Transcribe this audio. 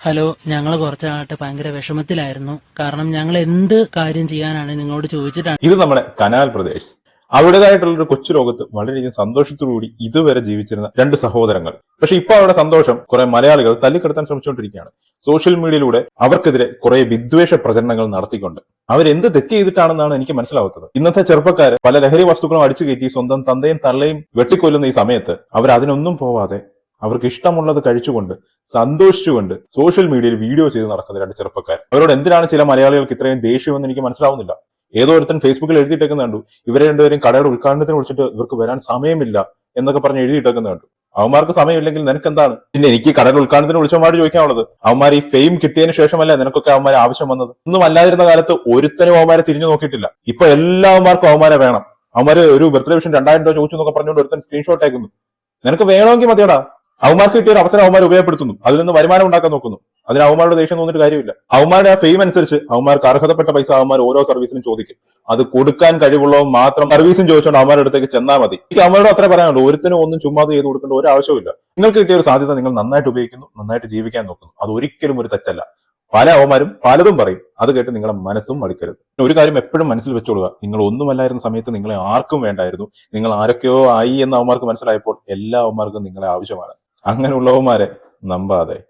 Hello ഞങ്ങൾ കുറച്ചായിട്ട് ഭയങ്കര വിഷമത്തിലായിരുന്നു. കാരണം ഞങ്ങൾ എന്ത് കാര്യം ചെയ്യാനാണ് നിങ്ങളോട് ചോദിച്ചിട്ടാണ് ഇത് നമ്മുടെ കനാൽ പ്രദേശ്. അവരുടേതായിട്ടുള്ള ഒരു കൊച്ചു ലോകത്ത് വളരെയധികം സന്തോഷത്തോടുകൂടി ഇതുവരെ ജീവിച്ചിരുന്ന രണ്ട് സഹോദരങ്ങൾ. പക്ഷെ ഇപ്പൊ അവരുടെ സന്തോഷം കുറെ മലയാളികൾ തല്ലിക്കെടുത്താൻ ശ്രമിച്ചുകൊണ്ടിരിക്കുകയാണ്. സോഷ്യൽ മീഡിയയിലൂടെ അവർക്കെതിരെ കുറെ വിദ്വേഷ പ്രചരണങ്ങൾ നടത്തിക്കൊണ്ട്. അവരെന്ത് തെറ്റ് ചെയ്തിട്ടാണെന്നാണ് എനിക്ക് മനസ്സിലാവുന്നത് ഇന്നത്തെ ചെറുപ്പക്കാർ പല ലഹരി വസ്തുക്കളും അടിച്ചു കയറ്റി സ്വന്തം തന്തയും തള്ളയും വെട്ടിക്കൊല്ലുന്ന ഈ സമയത്ത് അവർ അതിനൊന്നും പോവാതെ അവർക്ക് ഇഷ്ടമുള്ളത് കഴിച്ചുകൊണ്ട് സന്തോഷിച്ചുകൊണ്ട് സോഷ്യൽ മീഡിയയിൽ വീഡിയോ ചെയ്ത് നടക്കുന്ന രണ്ട് ചെറുപ്പക്കാർ. അവരോട് എന്തിനാണ് ചില മലയാളികൾക്ക് ഇത്രയും ദേഷ്യമെന്ന് എനിക്ക് മനസ്സിലാവുന്നില്ല. ഏതോ ഒരുത്തൻ ഫേസ്ബുക്കിൽ എഴുതിയിട്ടേക്കുന്ന കണ്ടു. ഇവരെ രണ്ടുപേരും കടയുടെ ഉദ്ഘാടനത്തിന് വിളിച്ചിട്ട് ഇവർക്ക് വരാൻ സമയമില്ല എന്നൊക്കെ പറഞ്ഞ് എഴുതിയിട്ടേക്കുന്ന കണ്ടു. അവന്മാർക്ക് സമയമില്ലെങ്കിൽ നിനക്ക് എന്താണ് പിന്നെ എനിക്ക് കടയുടെ ഉദ്ഘാടനത്തിന് വിളിച്ചവന്മാർ ചോദിക്കാനുള്ളത് അവന്മാർ ഈ ഫെയിം കിട്ടിയതിന് ശേഷമല്ല നിനക്കൊക്കെ അവന്മാർ ആവശ്യം വന്നത്? ഒന്നും അല്ലാതിരുന്ന കാലത്ത് ഒരുത്തനും അവന്മാരെ തിരിഞ്ഞു നോക്കിയിട്ടില്ല. ഇപ്പൊ എല്ലാവർക്കും അവന്മാരെ വേണം. അവന്മാര് ഒരു ബർത്ത്ഡേ വിഷൻ രണ്ടായിരം രൂപ ചോദിച്ചു എന്നൊക്കെ പറഞ്ഞുകൊണ്ട് ഒരുത്തൻ സ്ക്രീൻഷോട്ട് അയക്കുന്നു. നിനക്ക് വേണമെങ്കിൽ മതിയടാ. അവന്മാർക്ക് കിട്ടിയ ഒരു അവസരം അവമാർ ഉപയോഗപ്പെടുത്തുന്നു. അതിൽ നിന്ന് വരുമാനം ഉണ്ടാക്കാൻ നോക്കുന്നു. അതിന് അവന്മാരുടെ ദേഷ്യം തോന്നിയിട്ട് കാര്യമില്ല. അവന്മാരുടെ ആ ഫെയിം അനുസരിച്ച് അവന്മാർക്ക് അർഹതപ്പെട്ട പൈസ അവന്മാർ ഓരോ സർവീസിനും ചോദിക്കും. അത് കൊടുക്കാൻ കഴിവുള്ളവൻ മാത്രം സർവീസും ചോദിച്ചുകൊണ്ട് അവന്മാരുടെ അടുത്തേക്ക് ചെന്നാൽ മതി. എനിക്ക് അവന്മാരോട് അത്ര പറയാനുള്ളൂ. ഒരുത്തിനും ഒന്നും ചുമ്മാതെ ചെയ്ത് കൊടുക്കേണ്ട ഒരു ആവശ്യമില്ല നിങ്ങൾക്ക് കിട്ടിയ ഒരു സാധ്യത നിങ്ങൾ നന്നായിട്ട് ഉപയോഗിക്കുന്നു നന്നായിട്ട് ജീവിക്കാൻ നോക്കുന്നു. അത് ഒരിക്കലും ഒരു തെറ്റല്ല. പല അവന്മാരും പലതും പറയും. അത് കേട്ട് നിങ്ങളുടെ മനസ്സും മടിക്കരുത്. ഒരു കാര്യം എപ്പോഴും മനസ്സിൽ വെച്ചോളുക. നിങ്ങൾ ഒന്നുമല്ലായിരുന്ന സമയത്ത് നിങ്ങളെ ആർക്കും വേണ്ടായിരുന്നു. നിങ്ങൾ ആരൊക്കെയോ ആയി എന്ന് അവന്മാർക്ക് മനസ്സിലായപ്പോൾ എല്ലാ അവന്മാർക്കും നിങ്ങളെ ആവശ്യമാണ്. അങ്ങനെയുള്ളവന്മാരെ നമ്പാതെ.